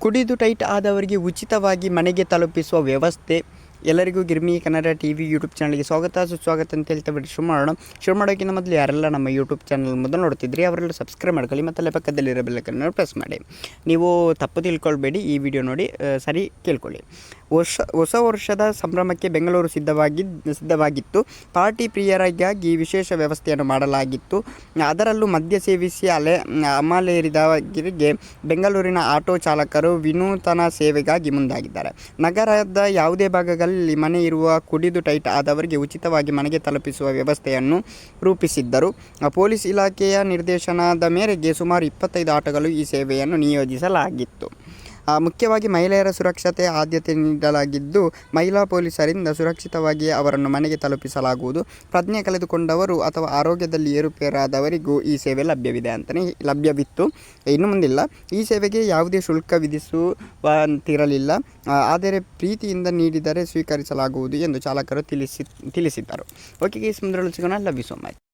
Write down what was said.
ಕುಡಿದು ಟೈಟ್ ಆದವರಿಗೆ ಉಚಿತವಾಗಿ ಮನೆಗೆ ತಲುಪಿಸುವ ವ್ಯವಸ್ಥೆ ಎಲ್ಲರಿಗೂ Girmi Kannada T V YouTube ಚಾನಲ್ಗೆ ಸ್ವಾಗತ, ಸುಸ್ವಾಗತ ಅಂತ ಹೇಳ್ತಾ ಬಿಟ್ಟು ಶುರು ಮಾಡೋಣ. ಶುರು ಮಾಡೋಕ್ಕಿಂತ ಮೊದಲು ಯಾರೆಲ್ಲ ನಮ್ಮ ಯೂಟ್ಯೂಬ್ ಚಾನಲ್ ಮೊದಲು ನೋಡ್ತಿದ್ರಿ, ಅವರೆಲ್ಲ ಸಬ್ಸ್ಕ್ರೈಬ್ ಮಾಡ್ಕೊಳ್ಳಿ ಮತ್ತು ಅಲ್ಲೇ ಪಕ್ಕದಲ್ಲಿರೋ ಬೆಲ್ಲಕ್ಕನ್ನು ಪ್ರೆಸ್ ಮಾಡಿ. ನೀವು ತಪ್ಪು ತಿಳ್ಕೊಳ್ಬೇಡಿ, ಈ ವಿಡಿಯೋ ನೋಡಿ ಸರಿ ಕೇಳ್ಕೊಳ್ಳಿ. ವರ್ಷ, ಹೊಸ ವರ್ಷದ ಸಂಭ್ರಮಕ್ಕೆ ಬೆಂಗಳೂರು ಸಿದ್ಧವಾಗಿ ಸಿದ್ಧವಾಗಿತ್ತು. ಪಾರ್ಟಿ ಪ್ರಿಯರಿಗಾಗಿ ವಿಶೇಷ ವ್ಯವಸ್ಥೆಯನ್ನು ಮಾಡಲಾಗಿತ್ತು. ಅದರಲ್ಲೂ ಮದ್ಯ ಸೇವಿಸಿ ಅಲೆ, ಅಮಲೇರಿದವರಿಗೆ ಬೆಂಗಳೂರಿನ ಆಟೋ ಚಾಲಕರು ವಿನೂತನ ಸೇವೆಗಾಗಿ ಮುಂದಾಗಿದ್ದಾರೆ. ನಗರದ ಯಾವುದೇ ಭಾಗಗಳಲ್ಲಿ ಮನೆ ಇರುವ ಕುಡಿದು ಟೈಟ್ ಆದವರಿಗೆ ಉಚಿತವಾಗಿ ಮನೆಗೆ ತಲುಪಿಸುವ ವ್ಯವಸ್ಥೆಯನ್ನು ರೂಪಿಸಿದ್ದರು. ಪೊಲೀಸ್ ಇಲಾಖೆಯ ನಿರ್ದೇಶನದ ಮೇರೆಗೆ ಸುಮಾರು ಇಪ್ಪತ್ತೈದು ಆಟೋಗಳು ಈ ಸೇವೆಯನ್ನು ನಿಯೋಜಿಸಲಾಗಿತ್ತು. ಮುಖ್ಯವಾಗಿ ಮಹಿಳೆಯರ ಸುರಕ್ಷತೆ ಆದ್ಯತೆ ನೀಡಲಾಗಿದ್ದು, ಮಹಿಳಾ ಪೊಲೀಸರಿಂದ ಸುರಕ್ಷಿತವಾಗಿ ಅವರನ್ನು ಮನೆಗೆ ತಲುಪಿಸಲಾಗುವುದು. ಪ್ರಜ್ಞೆ ಕಳೆದುಕೊಂಡವರು ಅಥವಾ ಆರೋಗ್ಯದಲ್ಲಿ ಏರುಪೇರಾದವರಿಗೂ ಈ ಸೇವೆ ಲಭ್ಯವಿದೆ ಅಂತಲೇ ಲಭ್ಯವಿತ್ತು. ಇನ್ನು ಮುಂದಿಲ್ಲ. ಈ ಸೇವೆಗೆ ಯಾವುದೇ ಶುಲ್ಕ ವಿಧಿಸುವಂತಿರಲಿಲ್ಲ. ಆದರೆ ಪ್ರೀತಿಯಿಂದ ನೀಡಿದರೆ ಸ್ವೀಕರಿಸಲಾಗುವುದು ಎಂದು ಚಾಲಕರು ತಿಳಿಸಿ, ತಿಳಿಸಿದ್ದರು. ಓಕೆ ಈ ಮುಂದೆ ಸಿಗೋಣ. Love much